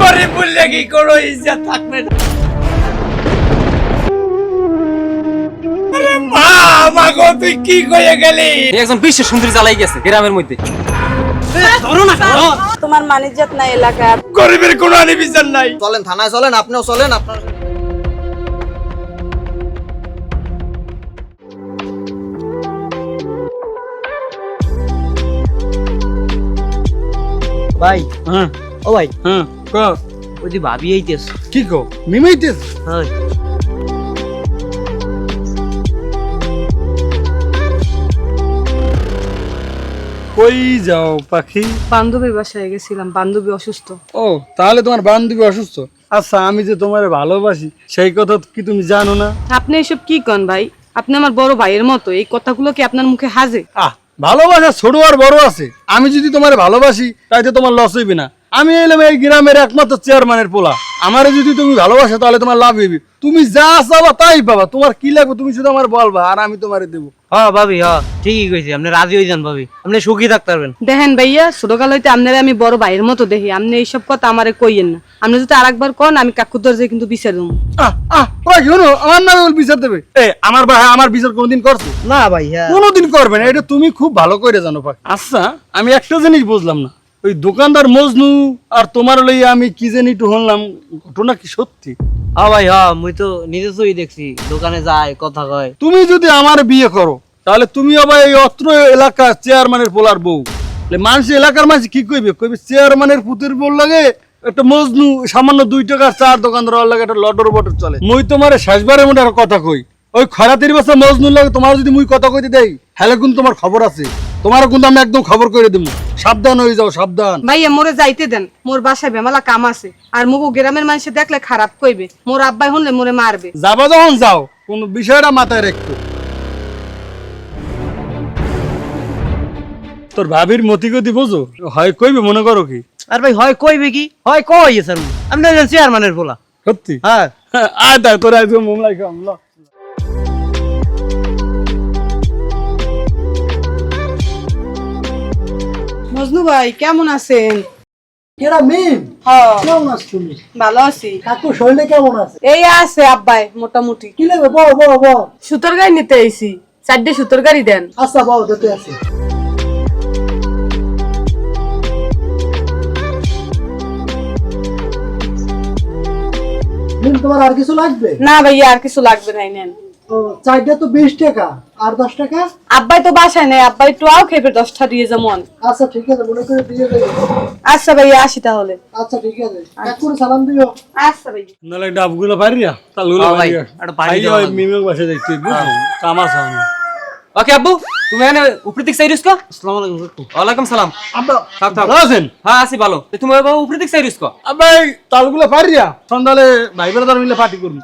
গরিব বললে কি কোনো ইজ্জত থাকবে না। আরে মা আমাকে তুই কি কয়ে গেলি? একজন বিশ্ব সুন্দরী জ্বালাই গেছে গ্রামের মধ্যে। তোমার মানিজ্জাত নাই এলাকায় গরিবের কোনো আনি বিচার নাই। চলেন থানায় চলেন আপনিও চলেন আপনার ভাই হ্যাঁ ও ভাই। হ্যাঁ ক? ওই যে ভাবি আইতেছ। কি কো? মিমাইতেছ হ্যাঁ। কই যাও পাখি? বান্ধবীর বাসায় গেছিলাম বান্ধবী অসুস্থ। ও তাহলে তোমার বান্ধবী অসুস্থ? আচ্ছা আমি যে তোমার ভালোবাসি সেই কথা কি তুমি জানো না? আপনি এসব কি কন ভাই? আপনি আমার বড় ভাইয়ের মতো এই কথাগুলো কি আপনার মুখে হাজে? আহ ভালোবাসা ছোট আর বড় আছে। আমি যদি তোমার ভালোবাসি তাই তো তোমার লস হইবে না। আমি এলাম এই গ্রামের একমাত্র চেয়ারম্যানের পোলা। আমারে যদি তুমি ভালোবাসো তাহলে তোমার লাভ হইবে। তুমি যা চাবা তাই পাবা। তোমার কি লাগবে তুমি শুধু আমার বলবা আর আমি তোমারে দেবো। হ্যাঁ ভাবি হ্যাঁ ঠিকই কইছি। আপনি রাজি হয়ে যান ভাবি। আপনি সুখী থাকতে পারবেন। দেখেন ভাইয়া ছোটকাল হইতে আপনারা আমি বড় ভাইয়ের মতো দেখি। আপনি এইসব কথা আমারে কইয়েন না। আপনি যদি আরেকবার কন আমি কাকুর দরজায় কিন্তু বিচার দেবো। আহ আহ কি আমার নামে বল বিচার দেবে। এ আমার ভাই আমার বিচার কোনোদিন করছ? না ভাই হ্যাঁ কোনোদিন করবে না। এটা তুমি খুব ভালো করে জানো পাখি আচ্ছা। আমি একটা জিনিস বুঝলাম না। ওই দোকানদার মজনু আর তোমার লইয়া আমি কি জানি একটু শুনলাম ঘটনা কি সত্যি? হ্যাঁ ভাই হ্যাঁ মুই তো নিজে চই দেখছি দোকানে যায় কথা কয়। তুমি যদি আমার বিয়ে করো তাহলে তুমি আবার এই অত্র এলাকা চেয়ারম্যানের পোলার বউ। মানুষ এলাকার মানুষ কি কইবে? কইবে চেয়ারম্যানের পুতের বউ লাগে একটা মজনু সামান্য দুই টাকার চার দোকানদার লাগে একটা লটর বটর চলে। মুই তোমার শেষবারের মধ্যে একটা কথা কই ওই খরাতির বছর মজনু লাগে তোমার যদি মুই কথা কইতে দেই হ্যালে কিন্তু তোমার খবর আছে? তোমার কিন্তু আমি একদম খবর করে দেবো সাবধান হয়ে যাও সাবধান। ভাইয়া মোরে যাইতে দেন। মোর বাসায় বেমালা কাম আছে। আর মুগো গ্রামের মানুষে দেখলে খারাপ কইবে। মোর আব্বাই শুনলে মোরে মারবে। যাবা যখন যাও কোন বিষয়টা মাথায় রাখতো তোর ভাবির মতি গতি বোঝো? হয় কইবে মনে করো কি? আর ভাই হয় কইবে কি? হয় কই স্যার? আপনি চেয়ারম্যানের বলা সত্যি? হ্যাঁ। আয় তাই তোর আজকে মোমলাই খাম ল। মজনু ভাই কেমন আছেন? কেরা মিম? হ্যাঁ কেমন আছো তুমি? ভালো আছি। কাকু শরীরে কেমন আছে? এই আছে আব্বাই মোটামুটি। কি নেবে বউ বউ বউ সুতোর গাড়ি নিতে আইছি। চারটে সুতোর গাড়ি দেন। আচ্ছা বউ দিতে আছে। মিম তোমার আর কিছু লাগবে? না ভাইয়া আর কিছু লাগবে নাই নেন। চারটা তো বিশ টাকা আর দশ টাকা? আব্বাই তো বাসায় নেই আব্বাই একটু আও খেপে দশটা দিয়ে যেমন আচ্ছা ঠিক আছে মনে করে দিয়ে দেবো আচ্ছা আসি তাহলে। আচ্ছা ঠিক আছে। কাকুর সালাম দিও। আচ্ছা ভাইয়া নাহলে ডাবগুলো পারিয়া? তালগুলো হ্যাঁ ভাই, পারিয়া। একটা বাসা যাইতে বুঝছ কামা সামনে। ওকে আব্বু তুমি এখানে উপরে দিক চাই রিস্কো আসসালামু আলাইকুম ওয়ালাইকুম সালাম। আমরা থাক থাক। ভালো আছেন? হ্যাঁ আছি ভালো। তো তুমি বাবা উপরে দিক চাই রিস্কো আবার তালগুলো পারিয়া? সন্ধ্যালে ভাই বেড়াদার মিলে পার্টি করবি।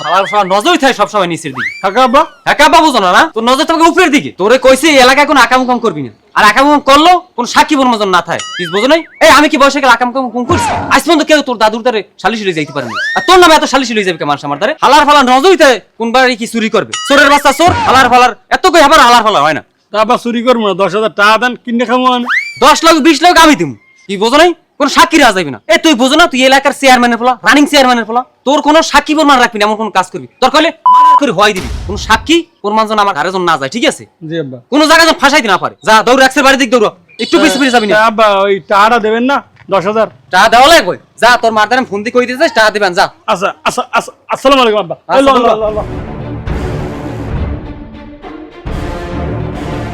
একটা থালার নজরই থাকে সবসময় নিচের দিকে। কাকা আব্বা? একা বাবু জানা না তোর নজর তোমাকে উপরের দিকে। তোরে কইছি এই এলাকায় কোনো আকাম কাম করবি না। আর আকাম কাম করল কোন সাক্ষী বোন না থাকে। পিস বোঝো নাই? এই আমি কি বয়সে গেলে আকাম কাম কম করছি? আজ পর্যন্ত কেউ তোর দাদুর দ্বারে সালিশি লই যাইতে পারেনি আর তোর নামে এত সালিশি লই যাবে কে মানুষ আমার দ্বারে? হালার ফালার নজরই থাকে কোনবার কি চুরি করবে। চোরের বাচ্চা চোর হালার ফালার। এত কই আবার হালার ফালার হয় না। আবার চুরি করব না। দশ হাজার টাকা দেন কিনে খাব আমি। দশ লাখ বিশ লাখ আমি দিব কি বোঝো নাই? কোন সাক্ষী রাজ যাবি না। এ তুই বোঝো না তুই এলাকার চেয়ারম্যানের ফলা রানিং চেয়ারম্যানের ফলা তোর কোনো সাক্ষী প্রমাণ রাখবি না এমন কোন কাজ করবি। তোর কইলে মারার করে হয় দিবি। কোন সাক্ষী প্রমাণ যেন আমার ঘরে যেন না যায় ঠিক আছে? জি আব্বা। কোনো জায়গায় যেন ফাঁসাইতে না পারে। যা দৌড় একসের বাড়ি দিক দৌড়। একটু বেশি বেশি যাবি না। আব্বা ওই টাকাটা দেবেন না? দশ হাজার। টাকা দেওয়া লাগবে। যা তোর মার দ্বারা ফোন দিয়ে কই দিতে টাকা দিবেন যা। আচ্ছা আচ্ছা আচ্ছা আসসালামু আলাইকুম আব্বা।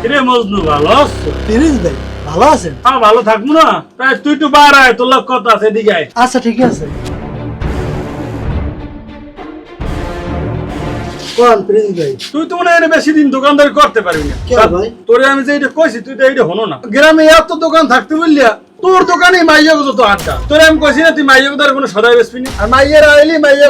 কিরে মজনু ভালো আছো? ভাই ভালো আছেন? হ্যাঁ ভালো থাকব না। তাই তুই তো বার আয় তোর লোক কথা আছে এদিকে আয়। আচ্ছা ঠিক আছে। কোন প্রিন্স ভাই? তুই তো মনে হয় বেশি দিন দোকানদারি করতে পারবি না। ভাই? তোরে আমি যে এটা কইছি তুই তো এইটা হনো না। গ্রামে এত দোকান থাকতে বললিয়া তোর দোকানে মাইয়া গো তো আড্ডা তোরে আমি কইছি না তুই মাইয়া গো কোনো সদাই বেসবি না। আর মাইয়ারা আইলি মাইয়া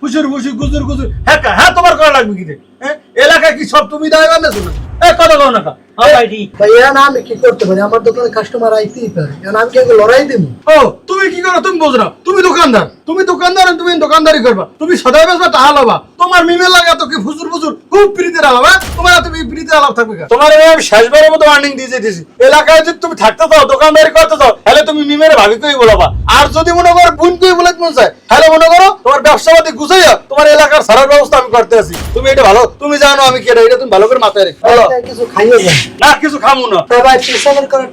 ফুসুর ফুসুর গুজুর গুজুর। হ্যাঁ হ্যাঁ তোমার করা লাগবে কি রে? হ্যাঁ এলাকায় কি সব তুমি দায় বান্ধেছো না এ কথা কও না কা। না আমি কি করতে পারি? আমার দোকানে কাস্টমার আইতেই পারে। আমি কি লড়াই দেবো? ও তুমি কি করো? তুমি বোঝো না। তুমি দোকানদার। তুমি দোকানদার তুমি দোকানদারি করবা। তুমি সদাই বেসবা টাহা লবা। তোমার মিমে লাগা তো কি ফুজুর ফুজুর? খুব প্রীতির আলাপ হ্যাঁ? তোমার তুমি প্রীতির আলাপ থাকবে তোমার আমি শেষবারের মতো ওয়ার্নিং দিয়ে যেতেছি এলাকায় যদি তুমি থাকতে চাও দোকানদারি করতে চাও তাহলে তুমি মিমের ভাবি কই বলাবা আর যদি মনে করো বোন কই বলে মন চায় তাহলে মনে করো তোমার ব্যবসা পাতি গুছাইয়া তোমার এলাকার সারার ব্যবস্থা আমি করতে আছি। তুমি এটা ভালো তুমি জানো আমি কেটে এটা তুমি ভালো করে মাথায় রেখো। কিছু খাইয়ে না কিছু খামু না। ভাই পিছনের করে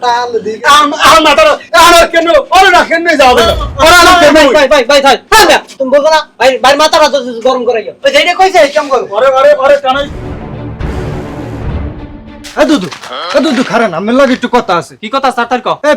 আম- মাথাটা আমার কেন? ওরে না কেন যাবে ওরে না? কেন? ভাই ভাই ভাই তুমি বলব না ভাই ভাই মাথাটা গরম করাইও ওই যেটা কইছে কেমন করো। আরে আরে আরে কানাই দুদু দুদু খারান আমার লাগে একটু কথা আছে। কি কথা স্যার তার ক এ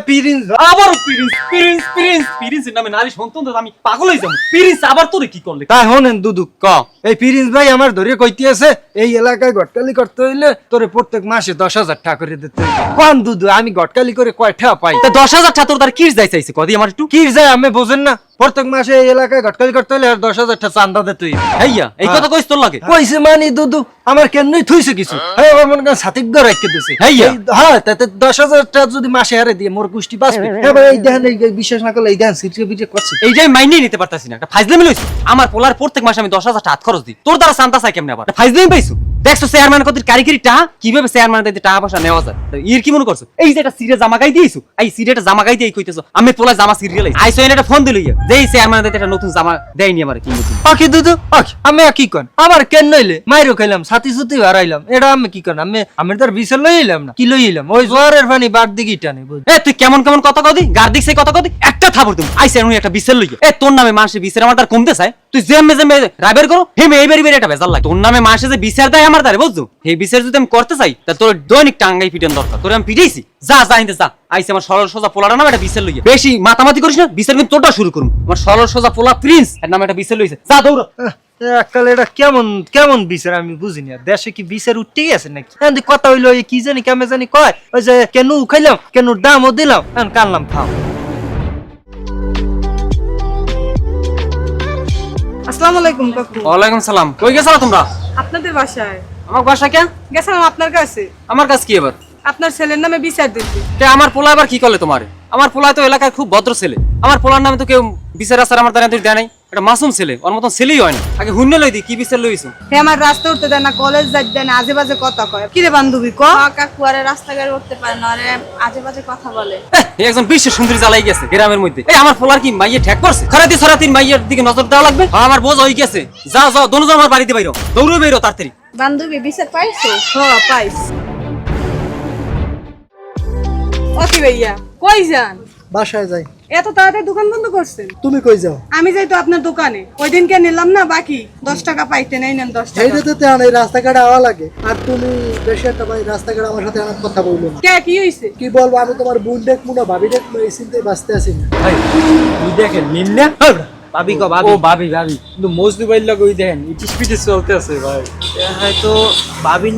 আবার প্রিন্স। প্রিন্স প্রিন্স প্রিন্সের নামে নারী সন্তান তো আমি পাগল যাব। প্রিন্স আবার তোরে কি করলে? তাই হনেন দুদু ক। এই পিরিন্স ভাই আমার ধরে কইতে আছে এই এলাকায় গটকালি করতে হইলে তোরে প্রত্যেক মাসে দশ হাজার টাকা করে দিতে কোন দুদু আমি গটকালি করে কয় টাকা পাই? তা দশ হাজার টাকা তোর তার কিস যাই চাইছে কদি আমার একটু। কি যায় আমি বোঝেন না। প্রত্যেক মাসে এই এলাকায় গটকালি করতে আর দশ হাজার টাকা চান্দা দিতে হইবে হেইয়া এই কথা কইস তোর লাগে? কইছে মানি দুদু আমার কেনই থুইছে কিছু? হ্যাঁ। আমার মনে করেন সাতিক ঘর রেখে দিছে। হেইয়া। এই- হ্যাঁ তাতে দশ হাজার টাকা যদি মাসে হারে দিয়ে মোর গোষ্ঠী বাঁচবে। হ্যাঁ ভাই, এই দেখেন এই বিশ্বাস না করলে এই দেখেন সিটকে বিটে করছে। এই যে মাইনে নিতে পারতাছি না। একটা ফাইজলামি লইছি? আমার পোলার প্রত্যেক মাসে আমি দশ হাজার টাকা হাত খরচ দিই। তোর দ্বারা শান্তা চাই কেমনে আবার? ফাইজলামি পাইছো? দেখছ চেয়ারম্যান কত কারিগরি টাকা কীভাবে চেয়ারম্যান দিতে টাকা পয়সা নেওয়া যায়? ইর কি মনে করছ? এই যে একটা সিরে জামা গাই দিয়েছ? এই সিরেটা জামা গাই দিয়ে কইতেছো আমি পোলা জামা সিরিয়াল আইসো এনে একটা ফোন দিল যে চেয়ারম্যান দিতে একটা নতুন জামা দেয়নি আমার কি নতুন পাখি দুদু পাখি আমি আর কি কন? আমার কেন নইলে মাইরো খাইলাম সাথী সুতি হারাইলাম এটা আমি কি কন? আমি আমি তার বিচার লই এলাম না। কি লই এলাম ওই জোয়ারের পানি বাদ দিকে টানে বুঝ এ তুই কেমন কেমন কথা কদি? গার দিক কথা কদি? একটা থাপড় তুমি আইসে আমি একটা বিসেল লইয়া। এ তোর নামে মানুষের বিচার আমার তার কমতে চায়? তুই জেমে জেমে রাইবার করো। হেমে এই বেরি বেরি একটা বেজাল লাগে। তোর নামে মানুষে যে বিচার দেয় আমার দ্বারে বুঝছ? এই বিচার যদি আমি করতে চাই তা তোর দৈনিক টাঙ্গাই পিটান দরকার। তোর আমি পিটাইছি। যা যা যা। আইসে আমার সরল সোজা পোলাটা নামে একটা লইয়া। বেশি মাতামাতি করিস না বিচার কিন্তু তোরটা শুরু করুন। আমার সরল সোজা পোলা প্রিন্স এর নামে একটা বিচার লইছে। যা দৌড়। এককাল এটা কেমন কেমন বিচার আমি বুঝিনি দেশে কি বিচার উঠতে গেছে নাকি? এখন কথা হইল কি জানি কেমন জানি কয়। ওই যে কেন খাইলাম কেন দামও দিলাম এখন কানলাম খাও। আসসালামু আলাইকুম কাকু। ওয়ালাইকুম সালাম। কই গেছো তোমরা? আপনাদের বাসায়। আমার বাসা কেন গেছিলাম আপনার কাছে। আমার কাছে কি এবার? আপনার ছেলের নামে বিচার দিতে তে আমার পোলা আবার কি করলে তোমার? আমার পোলা তো এলাকায় খুব ভদ্র ছেলে। আমার পোলার নামে তো কেউ বিচার আসার আমার দ্বারা দেয় নাই। এটা মাসুম ছেলে ওর মতন ছেলেই হয় না। আগে হুন্য লই দি কি বিচার লইছো? হে আমার রাস্তা উঠতে দেয় না কলেজ যাইতে দেয় না আজে বাজে কথা কয়। কি রে বান্ধবী ক? কাকু আরে রাস্তাঘাট উঠতে পারে না আরে আজে বাজে কথা বলে। এই একজন বিশ্ব সুন্দরী জ্বালাই গেছে গ্রামের মধ্যে। এই আমার পোলার কি মাইয়ে ঠেক করছে? খরাতি সরাতি মাইয়ের দিকে নজর দেওয়া লাগবে? হ্যাঁ, আমার বোঝ হয়ে গেছে। যা যাও দোনো আমার বাড়িতে বাইরো। দৌড়ে বাইরো তাড়াতাড়ি। বান্ধবী বিচার পাইছো? হ পাইস অতি ভাইয়া কই যান? বাসায় যাই। এত তাড়াতাড়ি দোকান বন্ধ করছেন? তুমি কই যাও? আমি যাই তো আপনার দোকানে। ওই দিনকে নিলাম না বাকি দশ টাকা পাইতে নেই নেন দশ টাকা। এইটা তো তেমন এই রাস্তাঘাটে আওয়া লাগে। আর তুমি বেশি একটা ভাই রাস্তাঘাটে আমার সাথে আমার কথা বলল না। কে কি হইছে? কি বলব আমি তোমার বোন দেখ মুনো ভাবি দেখ এই চিন্তায় বাঁচতে আছি না তুই দেখেন নিম্নে ভাবি ক ভাবি। ও ভাবি ভাবি। কিন্তু মজদু বাইর লাগে ওই দেখেন ইটিস পিটিস চলতে আছে ভাই। হয়তো ভাবির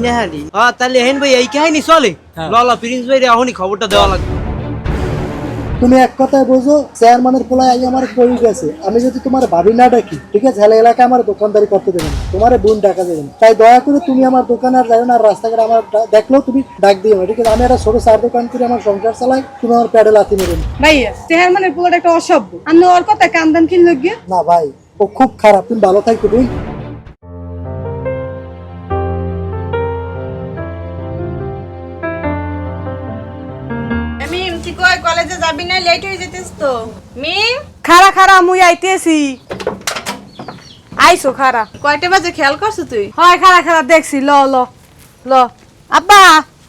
হ্যাঁ তাহলে হেন ভাই এই কাহিনী চলে? ললা প্রিন্স ভাই রে এখনই খবরটা দেওয়া লাগবে। তুমি এক কথায় বোঝো চেয়ারম্যানের পোলায় আই আমার কই গেছে। আমি যদি তোমার ভাবি না ডাকি ঠিক আছে? তাহলে এলাকায় আমার দোকানদারি করতে দেবেন তোমার বোন ডাকা দেবেন তাই দয়া করে তুমি আমার দোকানে আর যাও না আর রাস্তাঘাটে আমার দেখলেও তুমি ডাক দিও না ঠিক আছে? আমি একটা ছোট চার দোকান করে আমার সংসার চালাই তুমি আমার প্যাডে লাথি নেবেন ভাইয়া চেয়ারম্যানের পোলাটা একটা অসভ্য। আমি ওর কথা কান্দান কিনল গিয়ে? না ভাই ও খুব খারাপ। তুমি ভালো থাকো তুমি লেট হয়ে যেতিস তো। মিম খারা খারা মুই আইতেছি। আইসো খারা কয়টা বাজে খেয়াল করছ তুই? হয় খারা খারা দেখছি ল ল ল। আব্বা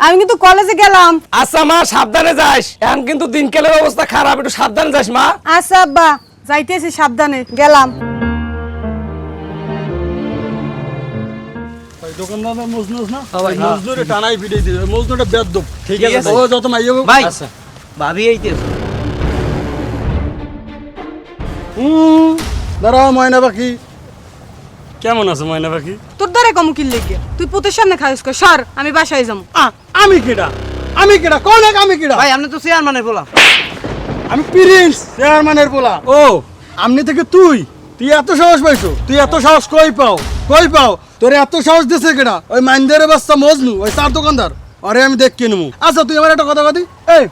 আমি কিন্তু কলেজে গেলাম। আচ্ছা মা সাবধানে যাস। এখন কিন্তু দিনকালের অবস্থা খারাপ একটু সাবধানে যাস মা। আচ্ছা আব্বা যাইতেছি সাবধানে গেলাম। দোকানদার মজনুস না? মজনুরে টানাই পিটাই দিবে। মজনুটা বেদ ঠিক আছে। ও যত মাইয়া ভাই। ভাবি এইতে দাঁড়াও ময়না পাখি। কেমন আছে ময়না পাখি? তোর ধরে কম কিল লেগে। তুই পুতের সামনে খাইস কর সর আমি বাসায় যাব আ, আমি কেডা? আমি কেডা? কোন এক আমি কেডা? ভাই আপনি তো চেয়ারম্যানের বলা আমি প্রিন্স চেয়ারম্যানের পোলা। ও। আমনি থেকে তুই। তুই এত সাহস পাইছো? তুই এত সাহস কই পাও? কই পাও? তোর এত সাহস দিছে কেডা? ওই মাইন্দারে বাচ্চা মজনু ওই চার দোকানদার। আরে আমি দেখ কিনব আচ্ছা তুই আমার একটা কথা কথা এই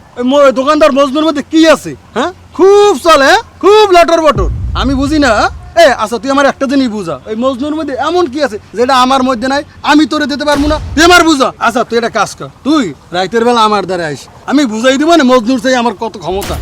দোকানদার মজনুর মধ্যে কি আছে হ্যাঁ? খুব চলে হ্যাঁ? খুব লটর বটর। আমি বুঝি না এ আচ্ছা তুই আমার একটা জিনিস বুঝা। ওই মজনুর মধ্যে এমন কি আছে যেটা আমার মধ্যে নাই, আমি তোরে দিতে পারব না, তুই আমার বুঝা। আচ্ছা তুই এটা কাজ কর। তুই রাইতের বেলা আমার দ্বারা আইস। আমি বুঝাই দিব না মজনুর চাই আমার কত ক্ষমতা।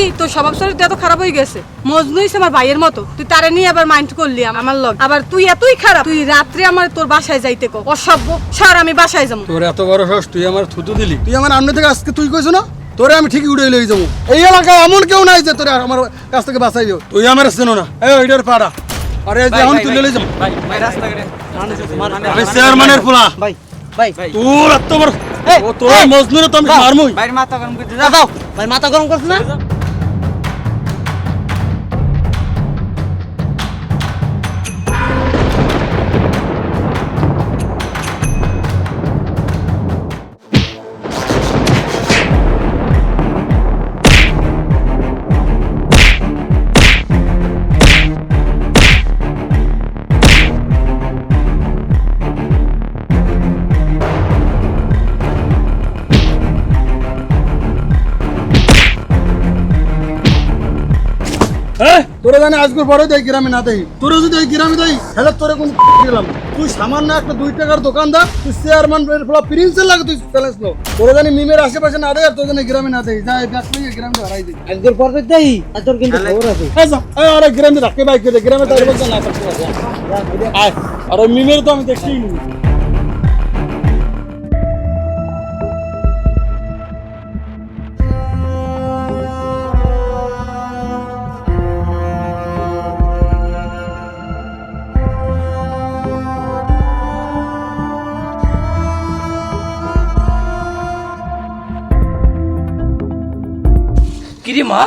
সি তোর স্বভাব চরিত্র এত খারাপ হয়ে গেছে। মজনু হইছে আমার ভাইয়ের মতো। তুই তারে নিয়ে আবার মাইন্ড করলি আমার লগ। আবার তুই এতই খারাপ। তুই রাত্রে আমার তোর বাসায় যাইতে কো। অসভ্য। সর আমি বাসায় যাব। তোর এত বড় সাহস তুই আমার থুতু দিলি। তুই আমার আমনে থেকে আজকে তুই কইছ না? তোরে আমি ঠিকই উড়ে লই যাব। এই এলাকায় এমন কেউ নাই যে তোরে আমার কাছ থেকে বাঁচাই যাও তুই আমার চেনো না। এই ওইটার পাড়া। আরে যে এখন তুই লই যাব। ভাই ভাই আমি চেয়ারম্যানের পোলা। ভাই ভাই। তোর এত বড় ও তোর মজনুরে তো আমি মারমুই। বাইরে মাথা গরম করতে যা দাও ভাই মাথা গরম করছ না? তোরে জানি আজকে পরে দেয় গ্রামে না দেই। তোরে যদি এই গ্রামে দেই তাহলে তোরে কোন দিলাম? তুই সামান্য একটা দুই টাকার দোকানদার তুই চেয়ারম্যান ফলা প্রিন্সের লাগে তুই চ্যালেঞ্জ লো। তোরে জানি মিমের আশেপাশে না দেয় আর তোর জানি গ্রামে না দেই। যা এই ব্যাগ নিয়ে গ্রামে হারাই দিই একদর পর দেই আর তোর কিন্তু খবর আছে। এই আরে গ্রামে রাখতে বাইক গ্রামে তাই বলতে না পারে আয় আর মিমের তো আমি দেখছি মা?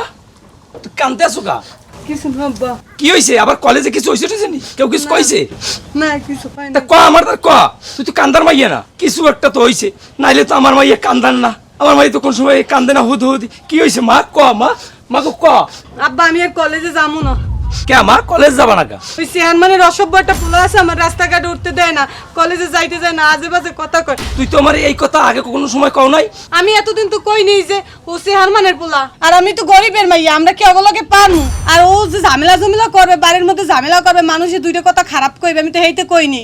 তুই কানতে আসো কা কিছু ভাববা কি হয়েছে আবার কলেজে কিছু টয়েছে নি? কেউ কিছু কইছে? না কিছু তা ক আমার তার ক? তুই তো কান্দার মাইয়া না। কিছু একটা তো হয়েছে নাইলে তো আমার মাইয়া কান্দান না। আমার মাই তো কোন সময় কান্দে না হুদ হুদ কি হয়েছে মা? ক মা? মা ক? আব্বা আমি আর কলেজে যাব না। কে মা? কলেজ যাবা না কা ওই চেয়ারম্যানের অসভ্য একটা পোলা আছে আমার রাস্তাঘাটে উঠতে দেয় না কলেজে যাইতে যায় না আজে বাজে কথা কয়। তুই তো আমার এই কথা আগে কোনো সময় কও নাই? আমি এতদিন তো কই নেই যে ও চেয়ারম্যানের পোলা। আর আমি তো গরিবের মাইয়া আমরা কি অগলকে পারমু? আর ও যে ঝামেলা জমিলা করবে বাড়ির মধ্যে ঝামেলা করবে মানুষের দুইটা কথা খারাপ কইবে আমি তো হেইতে কইনি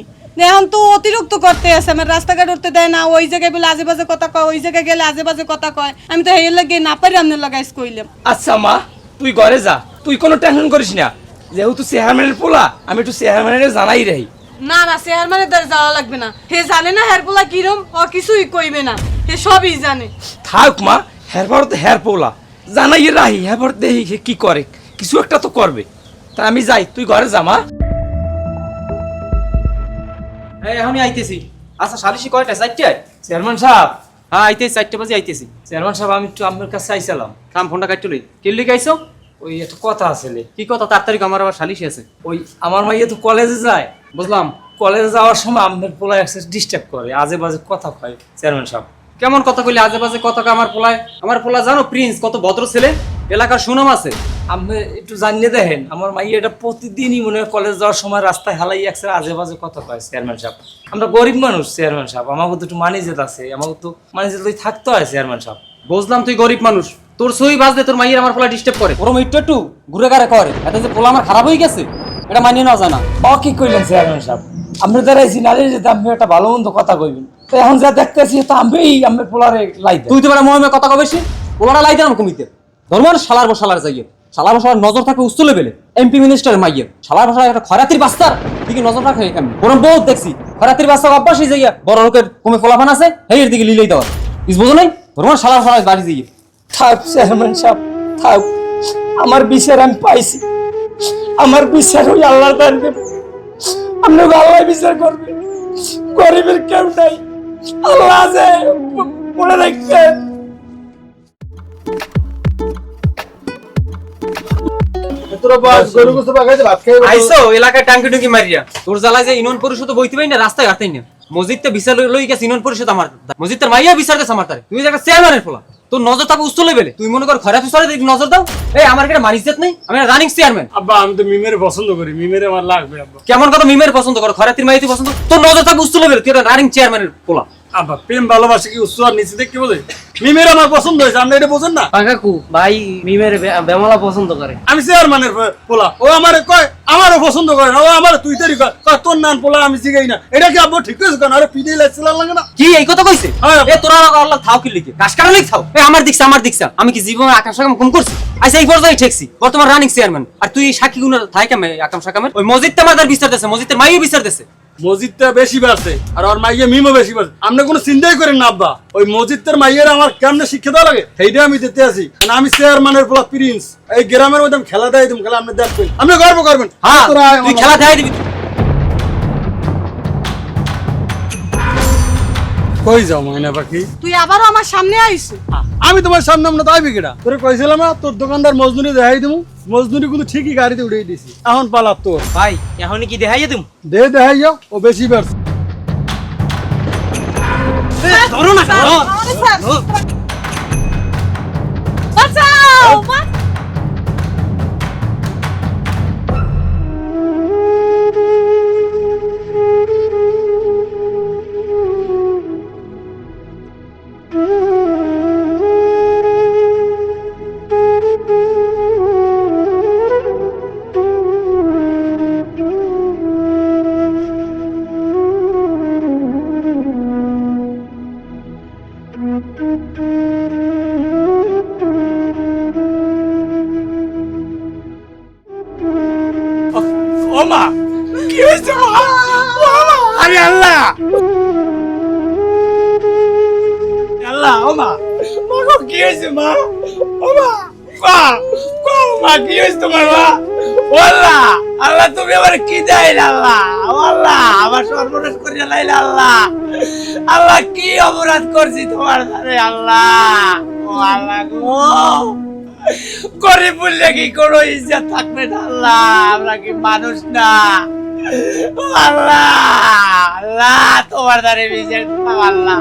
এখন তো অতিরিক্ত করতে আছে আমার রাস্তাঘাট উঠতে দেয় না ওই জায়গায় বলে আজে বাজে কথা কয় ওই জায়গায় গেলে আজে বাজে কথা কয়। আমি তো হেয়ে লাগে না পারি আপনার লাগাইস কইলাম। আচ্ছা মা তুই ঘরে যা। তুই কোনো টেনশন করিস না। যেহেতু চেয়ারম্যানের পোলা আমি একটু চেয়ারম্যানের জানাই রাহি না না চেয়ারম্যানের দ্বারা যাওয়া লাগবে না। হে জানে না হের পোলা কিরম? ও কিছুই কইবে না। হে সবই জানে। থাক মা হেরবার তো হের পোলা। জানাই রাহি হেরবার দেখি সে কি করে। কিছু একটা তো করবে। তা আমি যাই তুই ঘরে যা মা। এই এখনই আইতেছি। আচ্ছা সালিশি কয়টা চারটে চেয়ারম্যান সাহেব। হ্যাঁ আইতেছি চারটে বাজে আইতেছি। চেয়ারম্যান সাহেব আমি একটু আপনার কাছে আইছিলাম কাম ফোনটা কাটতে লই। কিল্লি গাইছো ওই একটা কথা আছে কি কথা? তাড়াতাড়ি আমার আবার সালিশি আছে। ওই আমার মাইয়া তো কলেজে যায়। বুঝলাম। কলেজে যাওয়ার সময় আপনার পোলায় একটা ডিস্টার্ব করে আজে বাজে কথা কয় চেয়ারম্যান সাহেব। কেমন কথা কইলে? আজে বাজে কথা আমার পোলায়? আমার পোলা জানো প্রিন্স কত ভদ্র ছেলে। এলাকার সুনাম আছে। আপনি একটু জানিয়ে দেখেন আমার মাইয়া এটা প্রতিদিনই মনে হয় কলেজ যাওয়ার সময় রাস্তায় হালাই একসে আজে বাজে কথা কয় চেয়ারম্যান সাহেব। আমরা গরিব মানুষ চেয়ারম্যান সাহেব। আমাকে তো একটু মানি যেতে আছে। আমাকে তো মানি যেতে থাকতে হয় চেয়ারম্যান সাহেব। বুঝলাম তুই গরিব মানুষ। তোর সই বাজলে তোর মাইয়ের আমার পোলা ডিস্টার্ব করে। ওরম একটু একটু ঘুরে গারে করে। এত যে পোলা আমার খারাপ হয়ে গেছে এটা মানিয়ে নেওয়া যায় না। ও কি কইলেন চেয়ারম্যান সাহেব? আপনি দ্বারা সিনারে যেতে আপনি একটা ভালো মন্দ কথা কইবেন। তো এখন যা দেখতেছি তো আমি আমি পোলারে লাই দেয় তুই তো বেলা মহমে কথা কবে পোলাটা লাই দিলাম কমিতে। ধর্মের শালার বসালার যাইয়ে শালার বসালার নজর থাকে উচ্চ লেভেলে। এমপি মিনিস্টার মাইয়ের। শালার বসালার একটা খরাতির বাস্তার। দিকে নজর রাখে এখানে? বরং বহুত দেখছি। খরাতির বাস্তার অভ্যাস হয়ে যাইয়া বড় লোকের কমে ফলাফান আছে হেয়ের দিকে লিলেই দেওয়ার ইস বোঝো নাই? ধর্মের শালার শালার বাড়ি যাইয়ে থাক চেয়ারম্যান সাহেব থাক। আমার বিচার আমি পাইছি। আমার বিচার ওই আল্লাহর দান দেবে। আপনি আল্লাহ বিচার করবে গরিবের কেউ নাই। আল্লাহ আছে মনে রাখবেন। টুঙ্কি মারিয়া। তোর রাস্তায় না। মসজিদটা বিচার লই গেছে ইউনিয়ন পরিষদ আমার। মসজিদের মাইয়া বিচার গেছে আমার তারে। তুমি যে একটা চেয়ারম্যানের ফলা তোর নজর থাকবে উচ্চ লেভেলে। তুই মনে কর খরাফি সরে দিক নজর দাও। এই আমার একটা মানিজ্জাত নেই? আমি রানিং চেয়ারম্যান আব্বা আমি তো মিমের পছন্দ করি। মিমের আমার লাগবে আব্বা। কেমন কথা মিমের পছন্দ করো? খরাতির মাইতি পছন্দ। তোর নজর থাকবে উচ্চ লেভেলে। তুই রানিং চেয়ারম্যানের পোলা। আব্বা প্রেম ভালোবাসা কি উচ্চ আর নিচে দেখতে বোঝে? মিমের আমার পছন্দ হয়েছে আপনি এটা বোঝেন না? কাকু ভাই মিমের বেমালা পছন্দ করে। আমি চেয়ারম্যানের পোলা। ও আমার কয় আমারও পছন্দ করে না ও আমার তুই তৈরি কয়, তোর নাম পোলা আমি শিখাই না। এটা কি আব্বা ঠিক আছে কেন আরে পিডিয়ে লাগছিল লাগে না? কি এই কথা কইছে? হ্যাঁ। এ তোরা আল্লাহ থাও কি লিখে? কাশ কাটা লিখ থাও? এ আমার দিকছে আমার দিকছে। আমি কি জীবনে আকাঙ্ক্ষা কাম কম করছি? আচ্ছা এই পর্যায়ে ঠেকছি। বর্তমান রানিং চেয়ারম্যান আর তুই সাক্ষী গুণ থাই কামে আকাঙ্ক্ষা কামের ওই মসজিদটা মাদার বিস্তার দেছে মসজিদের মাইও বিস্তার দেছে। মসজিদটা বেশি বাড়ছে আর ওর মাইয়ে মিমও বেশি বাড়ছে। আপনি কোনো চিন্তাই করেন না আব্বা। ওই মসজিদটার মাইয়ের আমার কেমনে শিক্ষা দেওয়া লাগে? সেইটা আমি দিতে আছি। কারণ আমি চেয়ারম্যানের পোলা প্রিন্স এই গ্রামের মধ্যে খেলা দেয় দিম খেলা আপনি দেখবেন। আপনি গর্ব করবেন। হ্যাঁ তুই খেলা দেখাই দিবি। কই যাও ময়না পাখি? তুই আবারও আমার সামনে আইসু। আমি তোমার সামনে আমরা তাই বিকেটা তোরে কইছিলাম না তোর দোকানদার মজদুরি দেখাই দিমু। মজদুরি কিন্তু ঠিকই গাড়িতে উঠিয়ে দিছি এখন পালা তোর। ভাই এখন কি দেখাইয়ে দিম? দে দেখাই যাও ও বেশি বাড়ছে। ধরো না ধরো। আরে আল্লাহ আল্লাহ ও মা। কি হয়েছে মা? ও মা গো, মা কি হয়েছে তোমার মা? আল্লাহ আল্লাহ তুমি আমার কি দেয় আল্লাহ? আল্লাহ আমার সর্বনাশ করিয়া লাইলে আল্লাহ। আল্লাহ কি অপরাধ করছি তোমার ধারে আল্লাহ? ও আল্লাহ গো। গরিব বললে কি কোনো ইজ্জত থাকবে না আল্লাহ। আমরা কি মানুষ না? আল্লাহ আল্লাহ তোমার দ্বারে বিচার আল্লাহ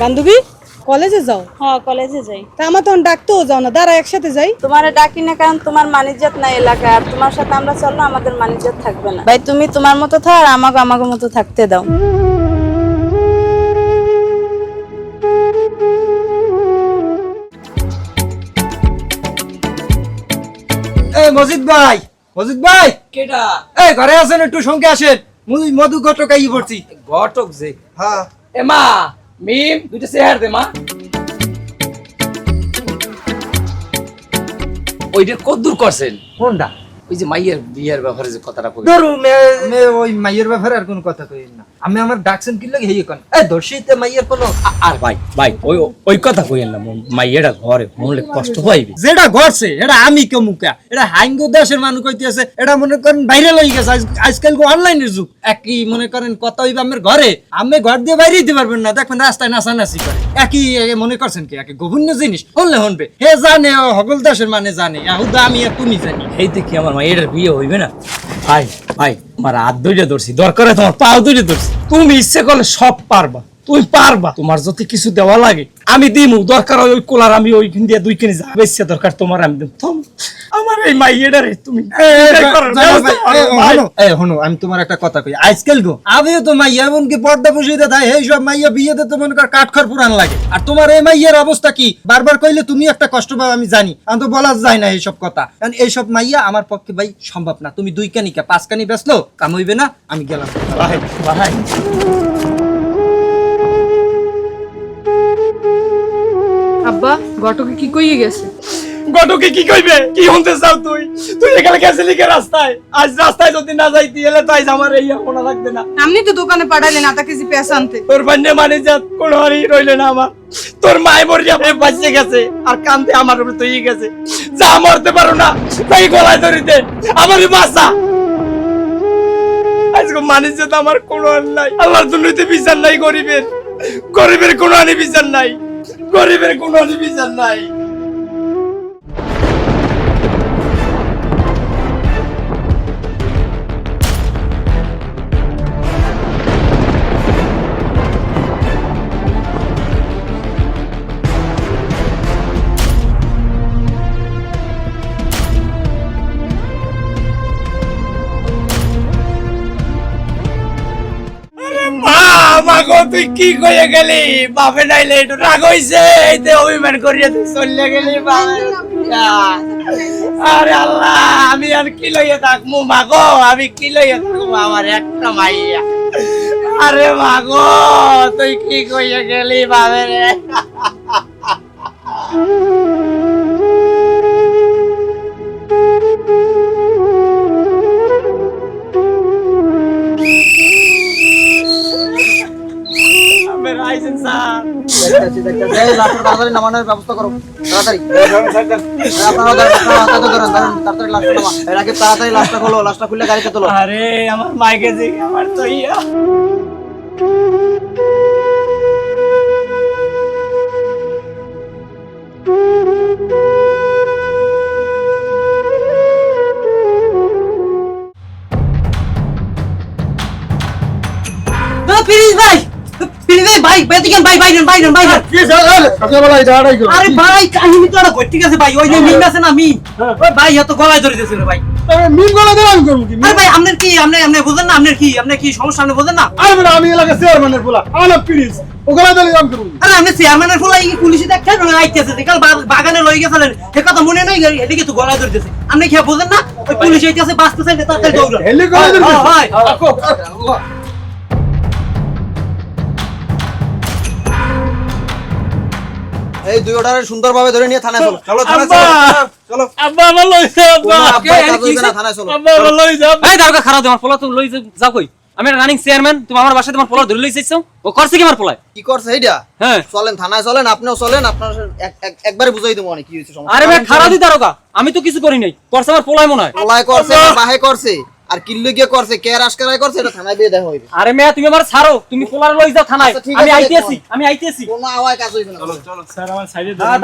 বান্ধবী? কলেজে যাও? হ্যাঁ কলেজে যাই। তা আমার তখন ডাকতেও যাও না। দাঁড়া একসাথে যাই। তোমার ডাকি না কারণ তোমার মানিজ্জাত নাই এলাকায়। আর তোমার সাথে আমরা চললে আমাদের মানিজ্জাত থাকবে না। ভাই তুমি তোমার মতো থাক আর আমাকে আমাকে মতো থাকতে দাও। এই মজিদ ভাই মজিদ ভাই। কেটা এই ঘরে আছেন একটু সঙ্গে আসেন। মুই মধু ঘটক আই পড়ছি। ঘটক যে? হ্যাঁ। এ মা মিম দুইটা চেয়ার দে মা। ওইটা কদ্দূর করছেন। কোনটা? ওই যে মাইয়ের বিয়ের ব্যাপারে যে কথাটা কই ধরু মে ওই মাইয়ের ব্যাপারে আর কোনো কথা কই না আমি আমার ডাকছেন কি লাগে হেই কোন। এই দর্শিতে মাইয়ের কোনো আর ভাই ভাই ওই ওই কথা কইেন না ঘরে মনে কষ্ট পাইবে। যেটা ঘটছে এটা আমি কে মুখা এটা হাইঙ্গো দেশের মানুষ কইতেছে এটা মনে করেন বাইরে লই গেছে। আজ- আজকাল অনলাইনের যুগ। একই মনে করেন কথা হইবে আমার ঘরে। আমি ঘর দিয়ে বাইরে দিতে পারবেন না। দেখবেন রাস্তায় নাচানাচি করে। একই মনে করছেন কি? একে গোপন্য জিনিস। হলে হনবে? হে জানে হগল দাসের মানে জানে। আহুদা আমি আর তুমি জানি। এইতে কি আমার মাইয়ের বিয়ে হইবে না। ভাই ভাই আমার হাত দুইটা ধরছি, দরকার তোমার পাও দুইটা ধরছি। তুমি ইচ্ছে করলে সব পারবা। তুমি পারবা তোমার যদি কিছু দেওয়া লাগে আমি দিমু দরকার ওই কোলার আমি ওই দিয়ে দুই কিনে যা বেশি দরকার তোমার আমি দিম। থম, আমার এই তুমি করো, ভাই। এ হনো আমি তোমার একটা কথা কই আজকাল গো আমিও তো মাইয়া এমনকি পর্দা বসিয়ে দেয় এই সব মাইয়া বিয়েতে তো মনে কর কাঠখড় পুরান লাগে। আর তোমার এই মাইয়ের অবস্থা কি? বারবার কইলে তুমি একটা কষ্ট পাবে আমি জানি। আমি তো বলা যায় না এইসব কথা। কারণ এইসব মাইয়া আমার পক্ষে ভাই সম্ভব না। তুমি দুই কানিকা পাঁচ কানি বেসলো কাম হইবে না আমি গেলাম। ভাই ভাই। আব্বা ঘটকে কি কইয়ে গেছে? গটকে কি কইবে? কি হতে চাও তুই? তুই এখানে গেছিলি কে রাস্তায়? আজ রাস্তায় যদি না যাইতি এলে তাই আমার এই মনে লাগবে না। আপনি তো দোকানে পাঠাইলেন আধা কেজি পেঁয়াজ আনতে। তোর বান্যে মানে যাত কোনো হারি রইলে না আমার। তোর মায় মরিয়া বাঁচতে গেছে আর কান্দে আমার উপরে তৈরি গেছে। যা মরতে পারো না তাই গলায় ধরিতে আমারই বাঁচা। আজকে মানুষ যাতে আমার কোনো আর নাই। আল্লাহর দুনিয়াতে বিচার নাই গরিবের। গরিবের কোনো আনি বিচার নাই। গরিবের কোনো বিচার নাই। তুই কি কইয়া গেলি? বাপে নাইলে একটু রাগ হইছে। এইতে অভিমান করিয়া তুই চলে গেলি। আরে আল্লাহ, আমি আর কি লইয়া থাকব মাগো, আমি কি লইয়া থাকব আমার একটা মাইয়া? আরে মাগো, তুই কি কইয়া গেলি, বাপে রে? আমি রাইছেন স্যার তাড়াতাড়ি নামানোর ব্যবস্থা করো তাড়াতাড়ি আপনারা ধরেন, তাড়াতাড়ি লাশটা নামা। এর আগে তাড়াতাড়ি লাশটা খোলো লাশটা খুলে গাড়িতে তোলো আরে আমার মাইকে যে আমার তো ইয়া ভাই আরে ভাই কাহিনী তো আরও ঠিক আছে ভাই ওই যে মিম আছে না মিম? ওই ভাই এত গলায় ধরে দিয়েছিল ভাই। মিম গলা দিলাম করব কি? আরে ভাই আপনার কি আপনি আপনি বুঝেন না আপনার কি আপনার কি সমস্যা আপনি বুঝেন না? আরে বেটা, আমি এলাকা চেয়ারম্যানের পোলা। প্লিজ ও গলা দিলে আমি করব আরে আপনি চেয়ারম্যানের এই পুলিশে দেখছেন? ওই আইতেছে কাল বাগানে লই গেছিলেন। সে কথা মনে নাই এদিকে তো গলায় ধরে দিয়েছে। আপনি কি বুঝেন না? ওই পুলিশ আইতেছে বাঁচতেছে তাড়াতাড়ি দৌড়ান। হেলি গলা দিলে হ্যাঁ, এই দুই অর্ডারে সুন্দরভাবে ধরে নিয়ে থানায় চলো। চলো। থানায় চলো। চলো। আব্বা আমার লইছে আব্বা। আব্বা আমার আব্বা। এই দারোগা খারাপ আমার পোলা তুমি লই যাও কই। আমি রানিং চেয়ারম্যান তুমি আমার বাসায় তোমার পোলা ধরে লই যাইছো? ও করছে কি আমার পোলায়? কি করছে এইটা হ্যাঁ। চলেন থানায় চলেন আপনিও চলেন আপনার এক- এক- একবারে বুঝাই দেবো অনেক কি হয়েছে সমস্যা। আরে ভাই খারাপ দারোগা আমি তো কিছু করি নাই। করছে আমার পোলায় মনে হয়। ওলাই করছে বাহে করছে। আর কিল্লু গিয়ে করছে কে রাস্কারাই করছে এটা থানায় দিয়ে দেখা হইবে। আরে মেয়া তুমি আমার ছাড়ো তুমি পোলার লই যাও থানায়। আচ্ছা, আমি আইতেছি আমি আইতেছি। কোনো আওয়াজ কাজ হইবে না। স্যার আমার সাইডে হ্যাঁ।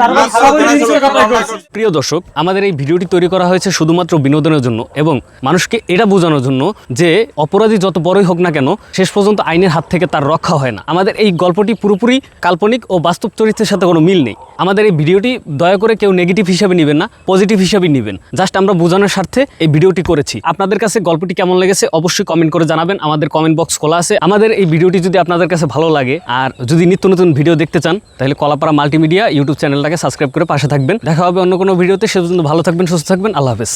প্রিয় দর্শক আমাদের এই ভিডিওটি তৈরি করা হয়েছে শুধুমাত্র বিনোদনের জন্য এবং মানুষকে এটা বোঝানোর জন্য যে অপরাধী যত বড়ই হোক না কেন শেষ পর্যন্ত আইনের হাত থেকে তার রক্ষা হয় না। আমাদের এই গল্পটি পুরোপুরি কাল্পনিক ও বাস্তব চরিত্রের সাথে কোনো মিল নেই। আমাদের এই ভিডিওটি দয়া করে কেউ নেগেটিভ হিসাবে নেবেন না পজিটিভ হিসাবে নেবেন। জাস্ট আমরা বোঝানোর স্বার্থে এই ভিডিওটি করেছি। আপনাদের কাছে গল্পটি কেমন লেগেছে অবশ্যই কমেন্ট করে জানাবেন। আমাদের কমেন্ট বক্স খোলা আছে। আমাদের এই ভিডিওটি যদি আপনাদের কাছে ভালো লাগে, আর যদি নিত্য নতুন ভিডিও দেখতে চান, তাহলে কলাপাড়া মাল্টিমিডিয়া ইউটিউব চ্যানেলটাকে সাবস্ক্রাইব করে পাশে থাকবেন। দেখা হবে অন্য কোনো ভিডিওতে। সে পর্যন্ত ভালো থাকবেন, সুস্থ থাকবেন। আল্লাহ হাফেজ।